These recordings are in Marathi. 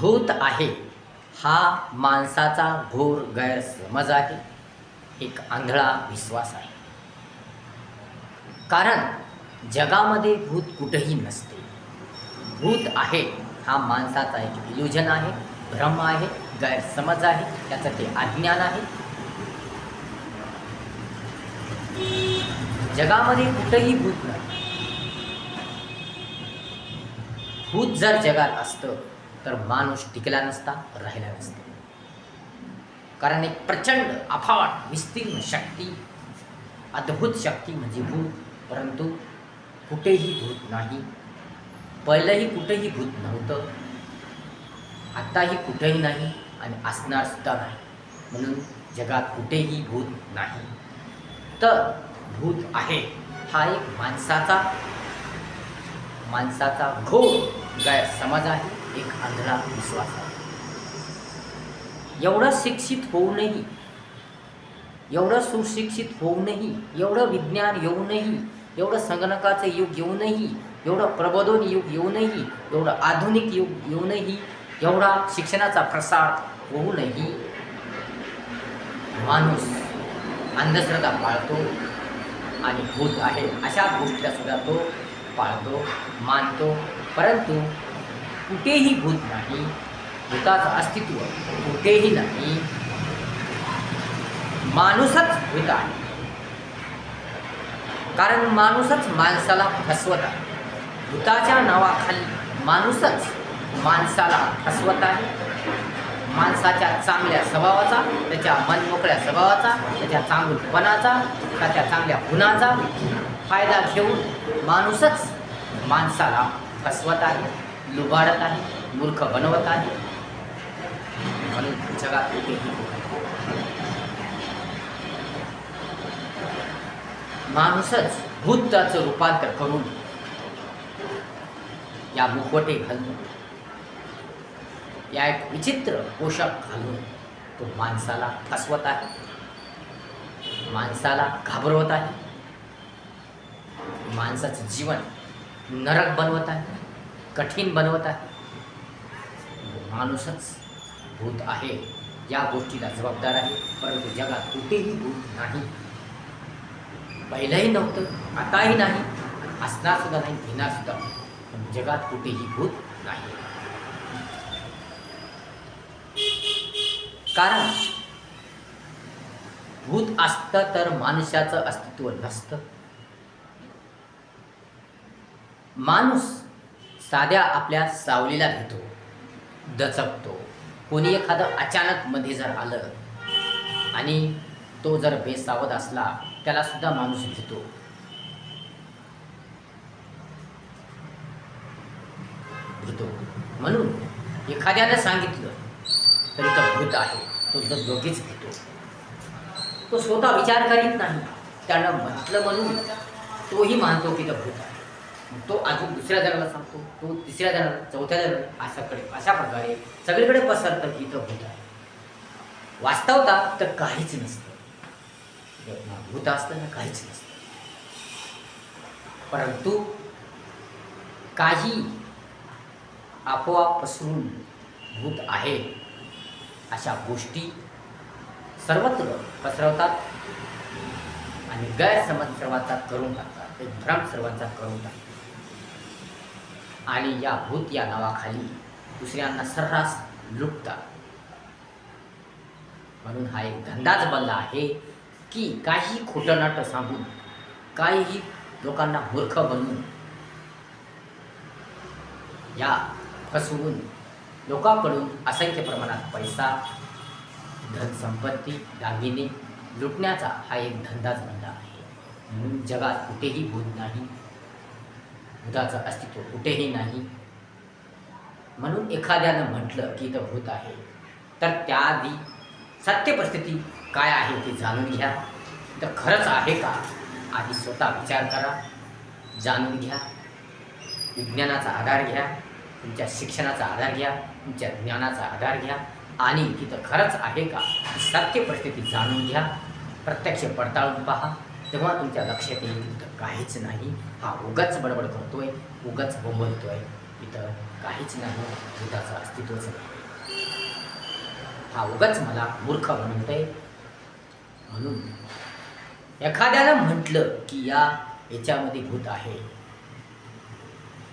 भूत आहे हा माणसाचा घोर गैरसमज आहे एक आंधळा विश्वास आहे. कारण जगामध्ये भूत कुठेही नसते. भूत आहे हा माणसाचा एक इल्युजन आहे भ्रम आहे गैरसमज आहे त्याचं ते अज्ञान आहे. जगामध्ये कुठेही भूत नाही. भूत जर जगात असतं तर माणूस टिकला नसता राहिला नसता. कारण एक प्रचंड अफाट विस्तीर्ण शक्ती अद्भुत शक्ती म्हणजे भूत. परंतु कुठेही भूत नाही. पहिलंही कुठेही भूत नव्हतं. आत्ताही कुठेही नाही आणि असणार सुद्धा नाही. म्हणून जगात कुठेही भूत नाही. तर भूत आहे हा एक माणसाचा माणसाचा घोर गैरसमज आहे. एक आंधळा विश्वास आहे. एवढं शिक्षित होऊनही एवढं सुशिक्षित होऊनही एवढं विज्ञान येऊनही एवढं संगणकाचं युग येऊनही एवढं प्रबोधन युग येऊनही एवढं आधुनिक युग येऊनही एवढा शिक्षणाचा प्रसार होऊनही माणूस अंधश्रद्धा पाळतो आणि भूत आहे अशा गोष्टीसुद्धा तो पाळतो मानतो. परंतु कुठेही भूत नाही भूताचं अस्तित्व कुठेही नाही. माणूसच भूत आहे. कारण माणूसच माणसाला फसवत आहे. भूताच्या नावाखाली माणूसच माणसाला फसवत आहे. माणसाच्या चांगल्या स्वभावाचा त्याच्या मनमोकळ्या स्वभावाचा त्याच्या चांगलपणाचा त्याच्या चांगल्या गुणाचा फायदा घेऊन माणूसच माणसाला फसवत आहे. लुबाडत आहे मूर्ख बनवत आहे. म्हणून जगात माणूसच भूताचं रूपांतर करून या मुखवटे घालून या एक विचित्र पोषक घालून तो माणसाला फसवत आहे. माणसाला घाबरवत आहे. माणसाचं जीवन नरक बनवत आहे. कठीण बनवत आहे. माणूसच भूत आहे या गोष्टीला जबाबदार आहे. परंतु जगात कुठेही भूत नाही. पहिलंही नव्हतं आताही नाही असणारसुद्धा नाही घेणारसुद्धा पण जगात कुठेही भूत नाही. कारण भूत असतं तर माणसाचं अस्तित्व नसतं. माणूस साध्या आपल्या सावलीला घेतो. दचकतो कोणी एखादं अचानक मध्ये जर आलं आणि तो जर बेसावध असला त्याला सुद्धा माणूस घेतो घेतो म्हणून एखाद्यानं सांगितलं तरी तर भूत आहे. तो तर दोघीच घेतो तो स्वतः विचार करीत नाही. त्यानं म्हटलं म्हणून तोही मानतो की तो भूत आहे. तो अजून दुसऱ्या जणाला सांगतो तो तिसऱ्या जणाला चौथ्या जणाला अशाकडे अशा प्रकारे सगळीकडे पसरतं की भूत आहे. वास्तवता तर काहीच नसतं. भूत असतं ना काहीच नसतं. परंतु काही आपोआप पसरून भूत आहे अशा गोष्टी सर्वत्र पसरवतात आणि गैरसमज सर्वांचा करून टाकतात. एक भ्रम सर्वांचा करून टाकतात. आणि या भूत या नावाखाली दुसऱ्यांना सर्रास लुटतात. म्हणून हा एक धंदाच बनला आहे की काही खोटं नाटं सांगून काहीही लोकांना मूर्ख बनवून या फसवून लोकांकडून असंख्य प्रमाणात पैसा धनसंपत्ती दागिने लुटण्याचा हा एक धंदाच बनला आहे. म्हणून जगात कुठेही भूत नाही. भूताचं अस्तित्व कुठेही नाही. म्हणून एखाद्यानं म्हटलं की इथं भूत आहे. तर त्याआधी सत्य परिस्थिती काय आहे ते जाणून घ्या. तर खरंच आहे का? आधी स्वतः विचार करा जाणून घ्या. विज्ञानाचा आधार घ्या तुमच्या शिक्षणाचा आधार घ्या तुमच्या ज्ञानाचा आधार घ्या. आणि तिथं खरंच आहे का? सत्य परिस्थिती जाणून घ्या. प्रत्यक्ष पडताळून पहा. तेव्हा तुमच्या लक्षात येईल तर काहीच नाही. हा उगाच बडबड करतोय उगाच बोंबलतोय. इथं काहीच नाही भूताचं अस्तित्वच नाही. हा उगाच मला मूर्ख म्हणतोय. म्हणून एखाद्यानं म्हटलं की या याच्यामध्ये भूत आहे.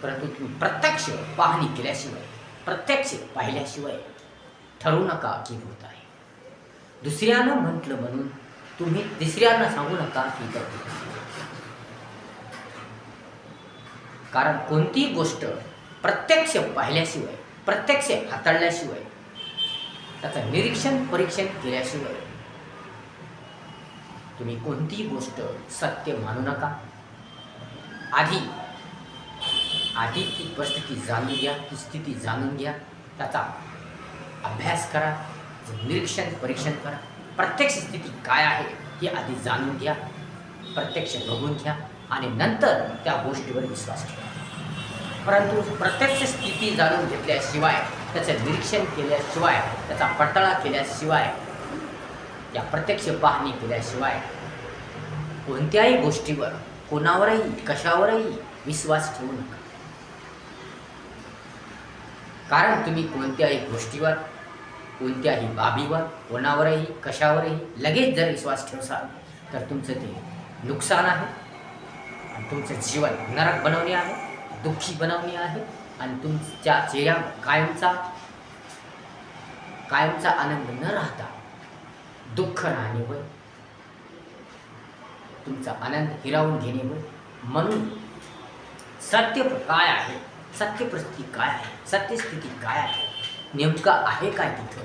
परंतु तुम्ही प्रत्यक्ष पाहणी केल्याशिवाय प्रत्यक्ष पाहिल्याशिवाय ठरवू नका की भूत आहे. दुसऱ्यानं म्हटलं म्हणून तुम्ही तिसऱ्यांना सांगू नका ही इथं कारण कोणतीही गोष्ट प्रत्यक्ष पाहिल्याशिवाय प्रत्यक्ष हाताळल्याशिवाय त्याचं निरीक्षण परीक्षण केल्याशिवाय तुम्ही कोणतीही गोष्ट सत्य मानू नका. आधी आधी ती परिस्थिती जाणून घ्या ती स्थिती जाणून घ्या त्याचा अभ्यास करा निरीक्षण परीक्षण करा. प्रत्यक्ष स्थिती काय आहे हे आधी जाणून घ्या प्रत्यक्ष बघून घ्या आणि नंतर त्या गोष्टीवर विश्वास ठेवा. परंतु प्रत्यक्ष स्थिती जाणून घेतल्याशिवाय त्याचं निरीक्षण केल्याशिवाय त्याचा पडताळा केल्याशिवाय या प्रत्यक्ष पाहणी केल्याशिवाय कोणत्याही गोष्टीवर कोणावरही कशावरही विश्वास ठेवू नका. कारण तुम्ही कोणत्याही गोष्टीवर कोणत्याही बाबीवर कोणावरही कशावरही लगेच जर विश्वास ठेवसाल तर तुमचं ते नुकसान आहे. आणि तुमचं जीवन नरक बनवणे आहे दुःखी बनवणे आहे आणि तुमच्या चेहऱ्या कायमचा कायमचा आनंद न राहता दुःख राहणे होय तुमचा आनंद हिरावून घेणे होय म्हणून सत्य काय आहे? सत्य परिस्थिती काय आहे? सत्यस्थिती काय आहे? नेमकं आहे काय तिथं?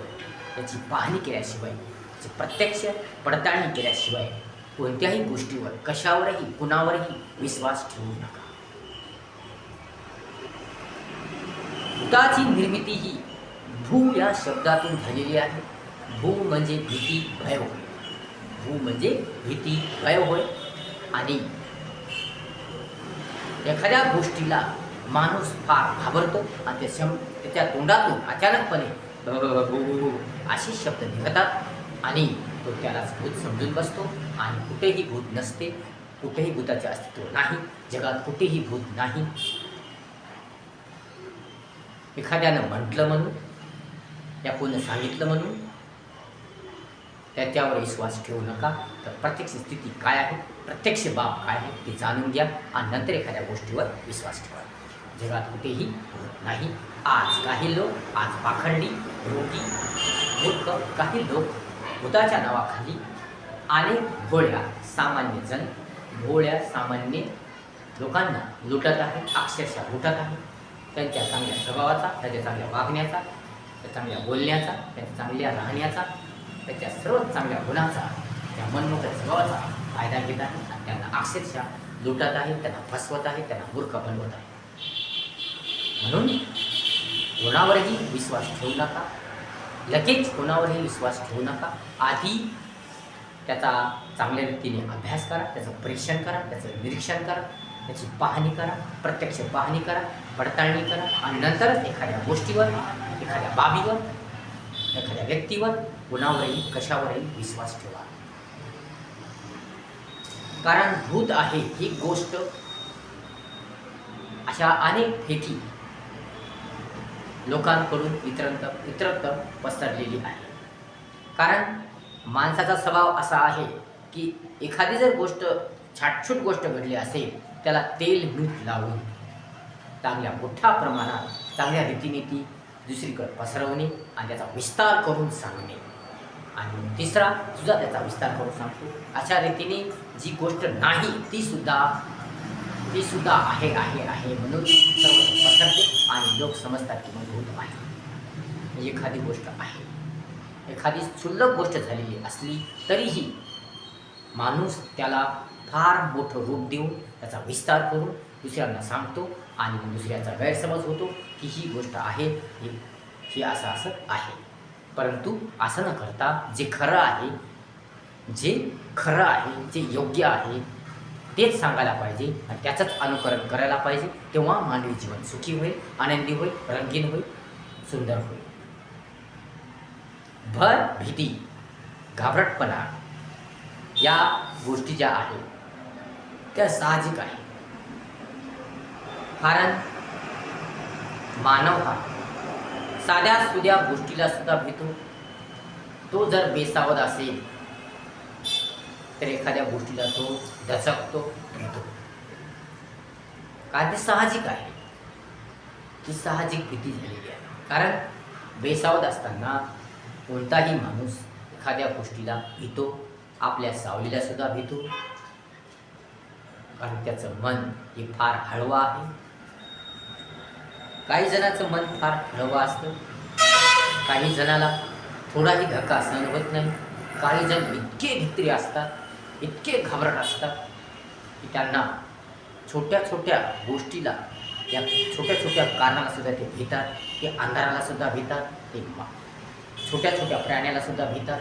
याची पाहणी केल्याशिवाय याची प्रत्यक्ष पडताळणी केल्याशिवाय कोणत्याही गोष्टीवर कशावरही कुणावरही विश्वास ठेवू नका. भूताची निर्मिती ही भू या शब्दातून झालेली आहे. भू म्हणजे भीती भय होय. भू म्हणजे भीती भय होय. आणि एखाद्या गोष्टीला माणूस फार घाबरतो आणि त्या त्याच्या तोंडातून अचानकपणे भू भू भू असे शब्द निघतात आणि तो त्यालाच भूत समजून बसतो. आणि कुठेही भूत नसते कुठेही भूताचे अस्तित्व नाही जगात कुठेही भूत नाही. एखाद्यानं म्हटलं म्हणून या कोणी सांगितलं म्हणून त्याच्यावर विश्वास ठेवू नका. तर प्रत्यक्ष स्थिती काय आहे? प्रत्यक्ष बाब काय आहे? ते जाणून घ्या आणि नंतर एखाद्या गोष्टीवर विश्वास ठेवा. जगात कुठेही नाही. आज काही लोक आज पाखंडी रोटी मूर्ख काही लोक भूताच्या नावाखाली अनेक भोळ्या सामान्य जण भोळ्या सामान्य लोकांना लुटत आहेत अक्षरशः लुटत आहेत. त्यांच्या चांगल्या स्वभावाचा त्याच्या चांगल्या वागण्याचा त्या चांगल्या बोलण्याचा त्यांच्या चांगल्या राहण्याचा त्याच्या सर्व चांगल्या गुणाचा त्या मनमोकळ्या स्वभावाचा फायदा घेत आहेत. आणि त्यांना अक्षरशः लुटत आहेत त्यांना फसवत आहेत त्यांना मूर्ख बनवत आहे म्हणून कोणावरही विश्वास ठेवू नका. लगेच कोणावरही विश्वास ठेवू नका. आधी त्याचा चांगल्या रीतीने अभ्यास करा त्याचं परीक्षण करा त्याचं निरीक्षण करा त्याची पाहणी करा प्रत्यक्ष पाहणी करा पडताळणी करा आणि नंतरच एखाद्या गोष्टीवर एखाद्या बाबीवर एखाद्या व्यक्तीवर कोणावरही कशावरही विश्वास ठेवा. कारण भूत आहे ही गोष्ट अशा अनेक फेकी लोकांकडून इतरंत इतरत्र पसरलेली आहे. कारण माणसाचा स्वभाव असा आहे की एखादी जर गोष्ट छाटछूट गोष्ट घडली असेल त्याला तेल मीठ लावून चांगल्या मोठ्या प्रमाणात चांगल्या रीतीने ती दुसरीकडे पसरवणे आणि त्याचा विस्तार करून सांगणे. आणि तिसरा सुद्धा त्याचा विस्तार करून सांगतो. अशा रीतीने जी गोष्ट नाही तीसुद्धा तीसुद्धा आहे आहे आहे म्हणून सर्व पसरते आणि लोक समजतात की मग भूत आहे. ही एखादी गोष्ट आहे. एखादी क्षुल्लक गोष्ट झालेली असली तरीही माणूस त्याला फार मोठं रूप देऊन त्याचा विस्तार करून दुसऱ्यांना सांगतो आणि मग दुसऱ्याचा गैरसमज होतो की ही गोष्ट आहे हे ही असं असं आहे. परंतु असं न करता जे खरं आहे जे खरं आहे जे योग्य आहे तेच सांगायला पाहिजे आणि त्याचंच अनुकरण करायला पाहिजे. तेव्हा मानवी जीवन सुखी होईल आनंदी होईल रंगीन होईल सुंदर होईल. भर भीती घाबरटपणा या गोष्टी ज्या आहेत त्या साहजिक आहे कारण मानव हा साध्या सुद्या गोष्टीला सुद्धा भीतो तो जर बेसावध असेल तर एखाद्या गोष्टीला तो दचकतो भीतो काय ते साहजिक आहे. ती साहजिक भीती झालेली आहे. कारण बेसावध असताना कोणताही माणूस एखाद्या गोष्टीला भीतो आपल्या सावलीला सुद्धा भीतो. कारण त्याचं मन हे फार हळवं आहे. काही जणाचं मन फार हळवं असतं. काही जणाला थोडाही धक्का सहन होत नाही. काही जण इतके भित्री असतात. इतके घाबरट असतात की त्यांना छोट्या छोट्या गोष्टीला या छोट्या छोट्या कारणाला सुद्धा ते भीतात ते अंधाराला सुद्धा भीतात ते छोट्या छोट्या प्राण्याला सुद्धा भीतात.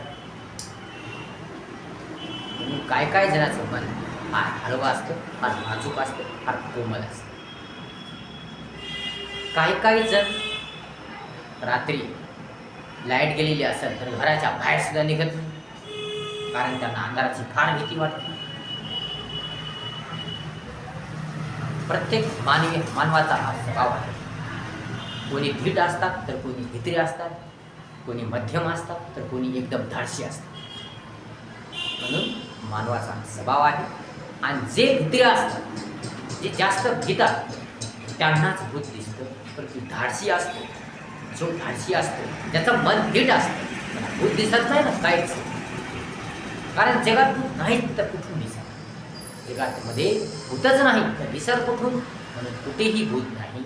म्हणून काय काय जणाचं मन फार हळवं असतं फार नाजूक असतं फार कोमल असतं. काही काही जण रात्री लाइट गेलेली असेल तर घराच्या बाहेर सुद्धा निघत नाही. कारण त्यांना अंधाराची फार भीती वाटते. प्रत्येक मानवी मानवाचा हा स्वभाव आहे. कोणी धीट असतात तर कोणी भित्री असतात. कोणी मध्यम असतात तर कोणी एकदम धाडशी असतात. म्हणून मानवाचा स्वभाव आहे. आणि जे भित्री असतात जे जास्त भीतात त्यांनाच भूत दिसतं. परंतु धाडशी असतो. जो धाडशी असतो त्याचं मन धीट असतं. भूत दिसत नाही ना काहीच. कारण जगात भूत नाहीत तर कुठून विसर जगातमध्ये भूतच नाही तर विसर कुठून? म्हणून कुठेही भूत नाही.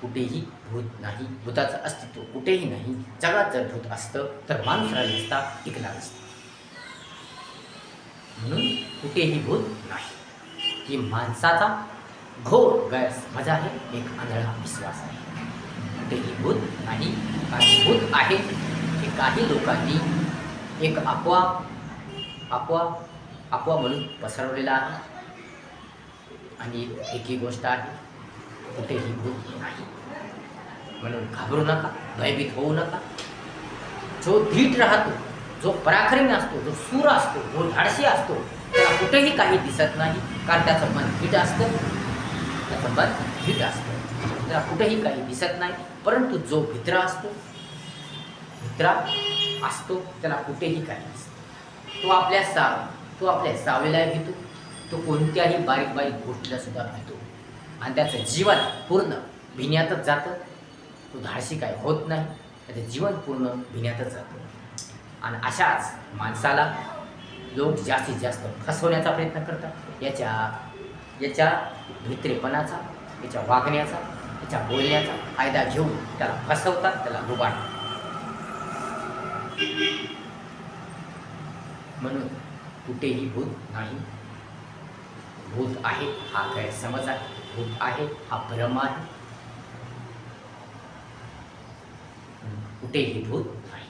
कुठेही भूत नाही. भूताचं अस्तित्व कुठेही नाही. जगात जर भूत असतं तर माणूस राहिला असता टिकला असता म्हणून कुठेही भूत नाही. ही माणसाचा घोर गैरसमज आहे. एक आंधळा विश्वास आहे. कुठेही भूत नाही. कारण भूत आहे. हे काही लोकांनी एक अफवा अफवा अफवा म्हणून पसरवलेला आहे. आणि एक ही गोष्ट आहे कुठेही भूत नाही. म्हणून घाबरू नका भयभीत होऊ नका. जो धीट राहतो जो पराक्रमी असतो जो सूर असतो जो धाडसी असतो त्याला कुठेही काही दिसत नाही कारण त्याचं मन धीट असतं. त्याचं मन धीट असतं. त्याला कुठेही काही दिसत नाही परंतु जो भित्र असतो कुत्रा असतो त्याला कुठेही काही तो आपल्या सा तो आपल्या सावेला घेतो तो कोणत्याही बारीक बारीक गोष्टीला सुद्धा घेतो. आणि त्याचं जीवन पूर्ण भिण्यातच जातं. तो धाडशी काय होत नाही त्याचं जीवन पूर्ण भिण्यातच जातं. आणि अशाच माणसाला लोक जास्तीत जास्त फसवण्याचा प्रयत्न करतात. याच्या याच्या भित्रेपणाचा याच्या वागण्याचा याच्या बोलण्याचा फायदा घेऊन त्याला फसवतात त्याला लुबाडतात. म्हणून कुठेही भूत नाही. भूत आहे हा गैरसमज आहे? भूत आहे हा भ्रम आहे. कुठेही भूत नाही.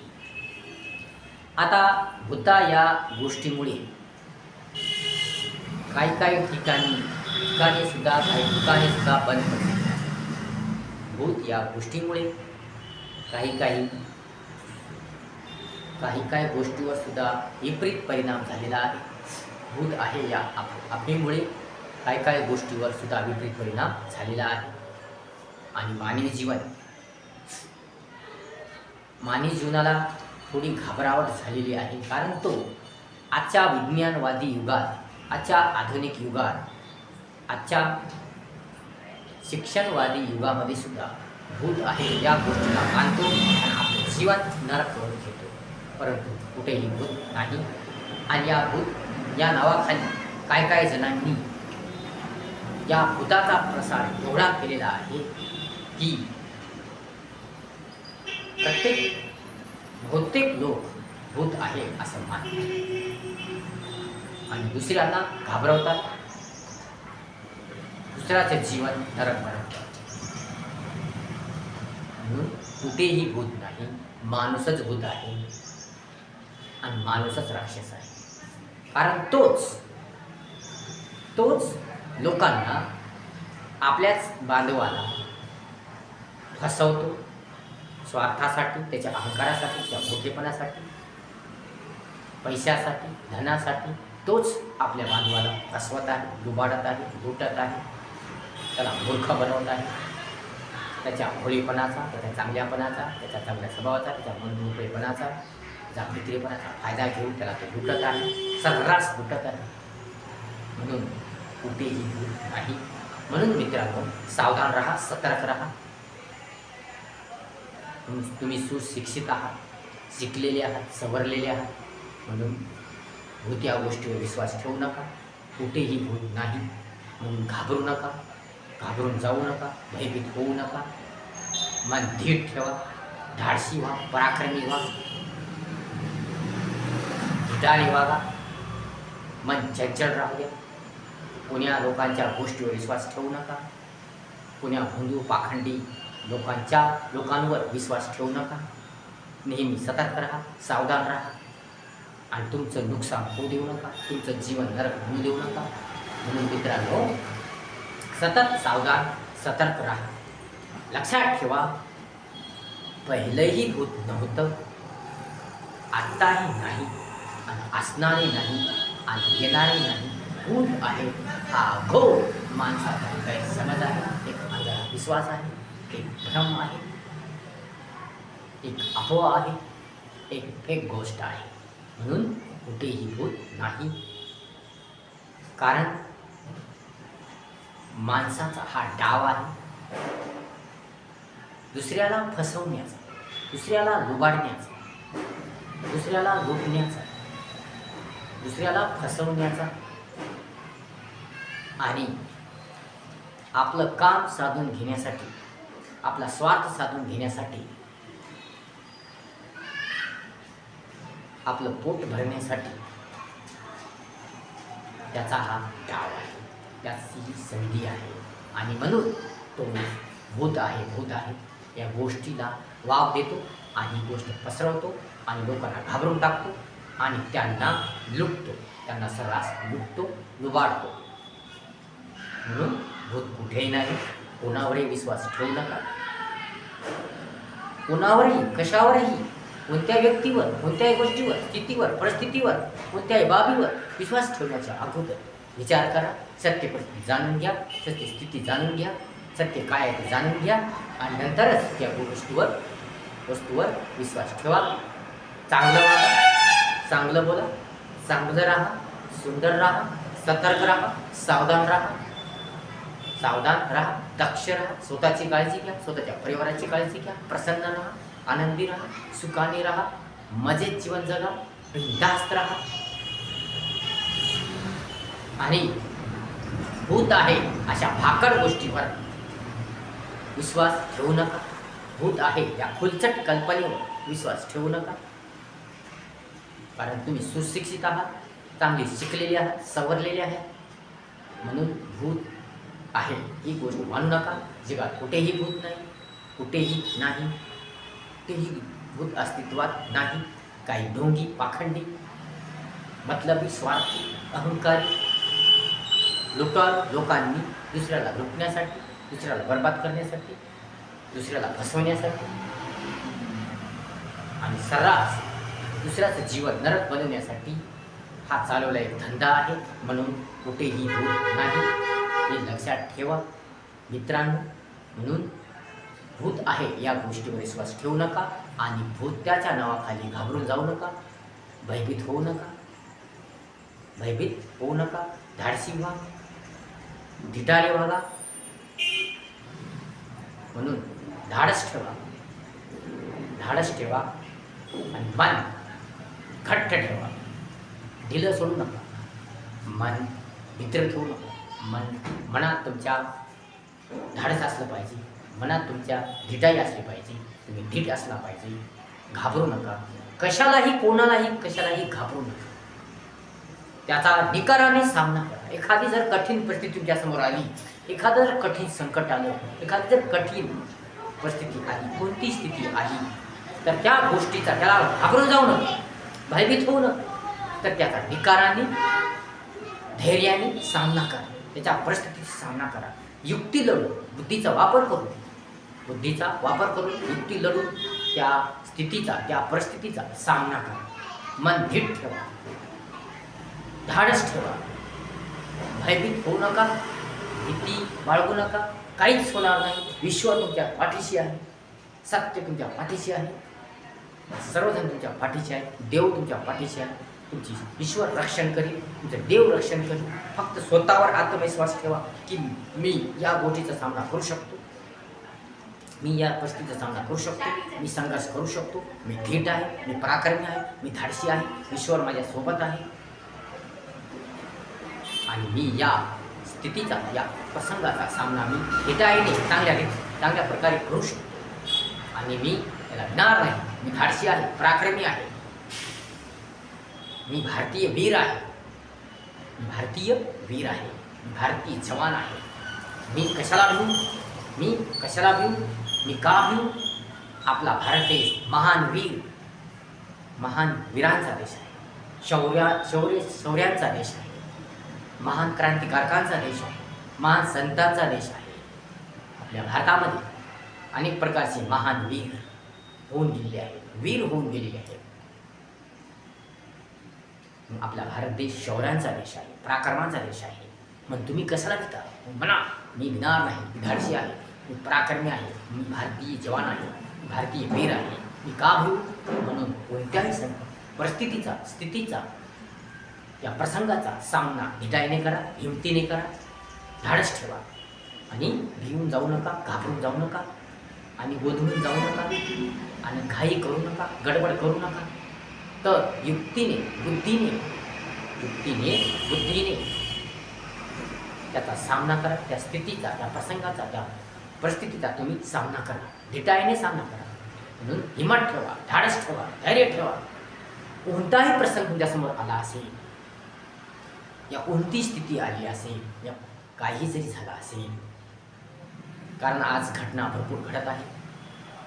आता भूता या गोष्टीमुळे काही काही ठिकाणी ठिकाणी सुद्धा काही ठिकाणी सुद्धा बंद भूत या गोष्टीमुळे काही काही काही काही गोष्टीवर सुद्धा विपरीत परिणाम झालेला आहे. भूत आहे या आप आपणीमुळे काही काही गोष्टीवर सुद्धा विपरीत परिणाम झालेला आहे. आणि मानवी जीवन मानवी जीवनाला थोडी घाबरावट झालेली आहे. कारण तो आजच्या विज्ञानवादी युगात आजच्या आधुनिक युगात आजच्या शिक्षणवादी युगामध्ये सुद्धा भूत आहे. या गोष्टीला मानतो आणि जीवन नरक करून परंतु कुठेही भूत नाही. आणि या भूत या नावाखाली काय काय जणांनी या भूताचा प्रसार एवढा केलेला आहे की प्रत्येक बहुतेक लोक भूत आहे असं मानतात. आणि दुसऱ्यांना घाबरवतात. दुसऱ्याचे जीवन नरक बनवतात. म्हणून कुठेही भूत नाही माणूसच भूत आहे. आणि माणूसच राक्षस आहे. कारण तोच तोच लोकांना आपल्याच बांधवाला फसवतो स्वार्थासाठी त्याच्या अहंकारासाठी त्या मोठेपणासाठी पैशासाठी धनासाठी. तोच आपल्या बांधवाला फसवत आहे डुबाडत आहे लुटत आहे त्याला मूर्ख बनवत आहे. त्याच्या होळीपणाचा त्याच्या चांगल्यापणाचा त्याच्या चांगल्या स्वभावाचा त्याच्या मनमोकळेपणाचा त्याचा मित्रेपणाचा फायदा घेऊन त्याला तो लुटत आहे सर्रास लुटत आहे म्हणून कुठेही भूत नाही. म्हणून मित्रांनो सावधान राहा सतर्क राहा. तुम्ही सुशिक्षित आहात शिकलेले आहात सवरलेले आहात. म्हणून भूत या गोष्टीवर विश्वास ठेवू नका. कुठेही भूत नाही. म्हणून घाबरू नका. घाबरून जाऊ नका. भयभीत होऊ नका. मन धीट ठेवा. धाडसी व्हा. पराक्रमी व्हा. धीटाने वागा मन चंचल राहू द्या कुण्या लोकांच्या गोष्टीवर विश्वास ठेवू नका. कुण्या हिंदू पाखंडी लोकांच्या लोकांवर विश्वास ठेवू नका. नेहमी सतर्क राहा सावधान राहा. आणि तुमचं नुकसान होऊ देऊ नका. तुमचं जीवन नरक होऊ देऊ नका. म्हणून मित्रांनो सतत सावधान सतर्क राहा. लक्षात ठेवा पहिलंही भूत नव्हतं. आत्ताही नाही. असणारे नाही आणि येणारे नाही. भूत आहे. हा घो माणसाचा गैरसमज आहे. एक अंधळा विश्वास आहे. एक भ्रम आहे. एक अफवा आहे. एक फेक गोष्ट आहे. म्हणून कुठेही भूत नाही. कारण माणसाचा हा डाव आहे. दुसऱ्याला फसवण्याचा दुसऱ्याला लुबाडण्याचा दुसऱ्याला लुटण्याचा दुसऱ्याला फसवण्याचा. आणि आपलं काम साधून घेण्यासाठी आपला स्वार्थ साधून घेण्यासाठी आपलं पोट भरण्यासाठी त्याचा हा डाव आहे. त्याची ही संधी आहे. आणि म्हणून तो भूत आहे भूत आहे. या गोष्टीला वाव देतो आणि गोष्ट पसरवतो आणि लोकांना घाबरून टाकतो. आणि त्यांना लुटतो. त्यांना सर्रास लुटतो लुबाडतो म्हणून भूत कुठेही नाही कोणावरही विश्वास ठेवू नका. कोणावरही कशावरही कोणत्या व्यक्तीवर कोणत्याही गोष्टीवर स्थितीवर परिस्थितीवर कोणत्याही बाबीवर विश्वास ठेवण्याच्या अगोदर विचार करा. सत्य परिस्थिती जाणून घ्या सत्य स्थिती जाणून घ्या सत्य काय आहे ते जाणून घ्या आणि नंतरच त्या गोष्टीवर वस्तूवर विश्वास ठेवा. चांगलं वागा. चांगलं बोला चांगलं राहा सुंदर राहा सतर्क राहा सावधान राहा. सावधान राहा दक्ष राहा स्वतःची काळजी घ्या स्वतःच्या परिवाराची काळजी घ्या प्रसन्न राहा आनंदी राहा सुखाने राहा मजेत जीवन जगा बिंदास्त राहा. आणि भूत आहे अशा भाकड गोष्टीवर विश्वास ठेवू नका. भूत आहे या खुलचट कल्पनेवर विश्वास ठेवू नका. कारण तुम्ही सुशिक्षित आहात चांगली शिकलेली आहात सवरलेले आहात म्हणून भूत आहे ही गोष्ट मानू नका. जगात कुठेही भूत नाही कुठेही नाही कुठेही भूत अस्तित्वात नाही. काही ढोंगी पाखंडी मतलबी स्वार्थी अहंकारी लुटार लोकांनी दुसऱ्याला लुटण्यासाठी दुसऱ्याला बर्बाद करण्यासाठी दुसऱ्याला फसवण्यासाठी आणि सर्रास दुसऱ्याचं जीवन नरक बनवण्यासाठी हा चालवला एक धंदा आहे. म्हणून कुठेही भूत नाही. हे लक्षात ठेवा. मित्रांनो म्हणून भूत आहे या गोष्टीवर विश्वास ठेवू नका आणि भूत त्याच्या नावाखाली घाबरून जाऊ नका. भयभीत होऊ नका. भयभीत होऊ नका. धाडसी व्हा. धिटारे वागा. म्हणून धाडस ठेवा. धाडस ठेवा. आणि मान घट्ट ठेवा. ढिलं सोडू नका. मन भित्र ठेवू नका. मन मनात तुमच्या धाडस असलं पाहिजे. मनात तुमच्या धिटाई असली पाहिजे. तुम्ही धीट असला पाहिजे. घाबरू नका. कशालाही कोणालाही कशालाही घाबरू नका. त्याचा निकाराने सामना करा. एखादी जर कठीण परिस्थिती तुमच्यासमोर आली एखादं जर कठीण संकट आलं एखादी जर कठीण परिस्थिती आली कोणती स्थिती आली तर त्या गोष्टीचा त्याला घाबरून जाऊ नका. भयभीत होऊ नका. तर त्याचा निकाराने धैर्याने सामना करा. त्याच्या परिस्थितीचा सामना करा. युक्ती लढून बुद्धीचा वापर करून बुद्धीचा वापर करून युक्ती लढून त्या स्थितीचा त्या परिस्थितीचा सामना करा. मन धीट ठेवा. धाडस ठेवा. भयभीत होऊ नका. भीती बाळगू नका. काहीच होणार नाही. विश्व तुमच्या पाठीशी आहे. सत्य तुमच्या पाठीशी आहे. सर्वजण तुमच्या पाठीशी आहे. देव तुमच्या पाठीशी आहे. तुमची ईश्वर रक्षण करील तुमचं देव रक्षण करील फक्त स्वतःवर आत्मविश्वास ठेवा की मी या गोष्टीचा सामना करू शकतो. मी या परिस्थितीचा सामना करू शकतो. मी संघर्ष करू शकतो. मी धीट आहे. मी पराक्रमी आहे. मी धाडशी आहे. ईश्वर माझ्या सोबत आहे. आणि मी या स्थितीचा या प्रसंगाचा सामना मी हिताईने चांगल्या चांगल्या प्रकारे करू शकतो. आणि मी लढणार नाही मी धाडसी आहे पराक्रमी आहे. मी भारतीय वीर आहे. मी भारतीय वीर आहे. मी भारतीय जवान आहे. मी कशाला भिऊ? मी कशाला भिऊ? मी का भिऊ? आपला भारत देश महान वीर महान वीरांचा देश आहे. शौर्या शौर्य शौर्यांचा देश आहे. महान क्रांतिकारकांचा देश आहे. महान संतांचा देश आहे. आपल्या भारतामध्ये अनेक प्रकारचे महान वीर होऊन गेलेली आहे. वीर होऊन गेलेली आहे. मग आपला भारत देश शौर्यांचा देश आहे पराक्रमांचा देश आहे. मग तुम्ही कशाला भिता म्हणा मी भिणार नाही धाडशी आहे. मी पराक्रमी आहे. मी भारतीय जवान आहे. भारतीय वीर आहे. मी का भिऊ म्हणून कोणत्याही परिस्थितीचा स्थितीचा या प्रसंगाचा सामना धिटाईने करा हिमतीने करा. धाडस ठेवा. आणि भिवून जाऊ नका घाबरून जाऊ नका. आणि गोधळून जाऊ नका. आणि घाई करू नका गडबड करू नका. तर युक्तीने बुद्धीने युक्तीने बुद्धीने त्याचा सामना करा त्या स्थितीचा त्या प्रसंगाचा त्या परिस्थितीचा तुम्ही सामना करा. धिटाईने सामना करा. म्हणून हिमत ठेवा धाडस ठेवा धैर्य ठेवा. कोणताही प्रसंग तुमच्यासमोर आला असेल या कोणती स्थिती आली असेल या काही जरी झालं असेल कारण आज घटना भरपूर घडत आहे.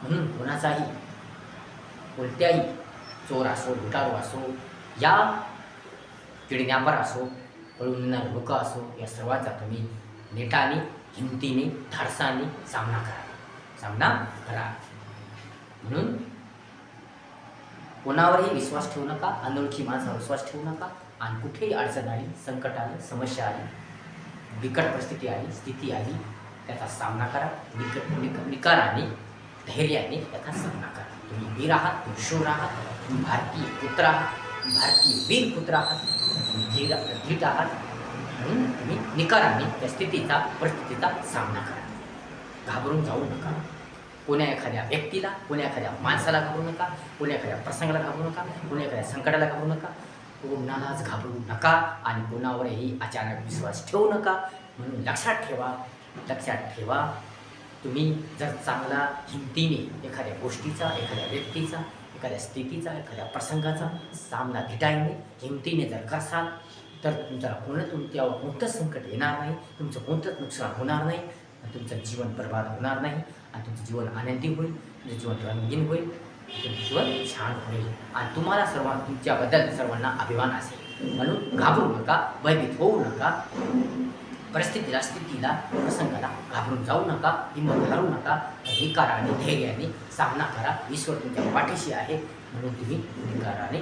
म्हणून कोणाचाही कोणत्याही चोर असो लुटारू असो या किडनॅपर असो पळून येणारे लोक असो या सर्वांचा तुम्ही नेटाने हिमतीने धाडसाने सामना करा. सामना करा. म्हणून कोणावरही विश्वास ठेवू नका अनोळखी माणसावर विश्वास ठेवू नका आणि कुठेही अडचण आली संकट आली समस्या आली बिकट परिस्थिती आली स्थिती आली त्याचा सामना करा. निक निक निकाराने धैर्याने त्याचा सामना करा. तुम्ही वीर आहात तुम्ही शूर आहात तुम्ही भारतीय पुत्र आहात भारतीय वीर पुत्र आहात धीर धीट आहात म्हणून तुम्ही निकाराने त्या स्थितीचा परिस्थितीचा सामना करा. घाबरून जाऊ नका. कोण्या एखाद्या व्यक्तीला कोण्या एखाद्या माणसाला घाबरू नका कोण्या एखाद्या प्रसंगाला घाबरू नका कोण्या एखाद्या संकटाला घाबरू नका. कोणालाच घाबरू नका आणि कोणावरही अचानक विश्वास ठेवू नका. म्हणून लक्षात ठेवा लक्षात ठेवा. तुम्ही जर चांगला हिमतीने एखाद्या गोष्टीचा एखाद्या व्यक्तीचा एखाद्या स्थितीचा एखाद्या प्रसंगाचा सामना धिटाईने हिमतीने जर करसाल तर तुमच्याला कोणतं तुमच्यावर कोणतंच संकट येणार नाही तुमचं कोणतंच नुकसान होणार नाही आणि तुमचं जीवन बर्बाद होणार नाही आणि तुमचं जीवन आनंदी होईल तुमचं जीवन रंगीन होईल तुमचं जीवन छान होईल. आणि तुम्हाला सर्व तुमच्याबद्दल सर्वांना अभिमान असेल. म्हणून घाबरू नका भयभीत होऊ नका. परिस्थितीला स्थितीला प्रसंगाला घाबरून जाऊ नका हिंमत हरवू नका. निकाराने धैर्याने सामना करा. ईश्वर तुमच्या पाठीशी आहे म्हणून तुम्ही निकाराने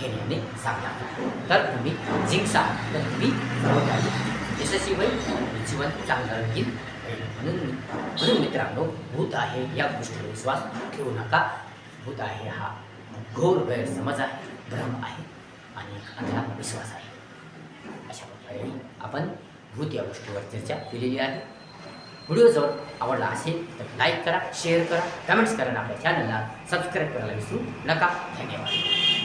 धैर्याने सामना करा. तर तुम्ही जिंकसा तर तुम्ही यशस्वी होईल जीवन चांगलं राहील म्हणून म्हणून मित्रांनो भूत आहे या गोष्टीवर विश्वास ठेवू नका. भूत आहे हा घोर गैरसमज आहे भ्रम आहे आणि एक अंधविश्वास आहे. अशा प्रकारे आपण भूत या गोष्टीवर चर्चा केलेली आहे. व्हिडिओ जर आवडला असेल तर लाईक करा शेअर करा कमेंट्स करा आपल्या चॅनलला सबस्क्राईब करायला विसरू नका. धन्यवाद.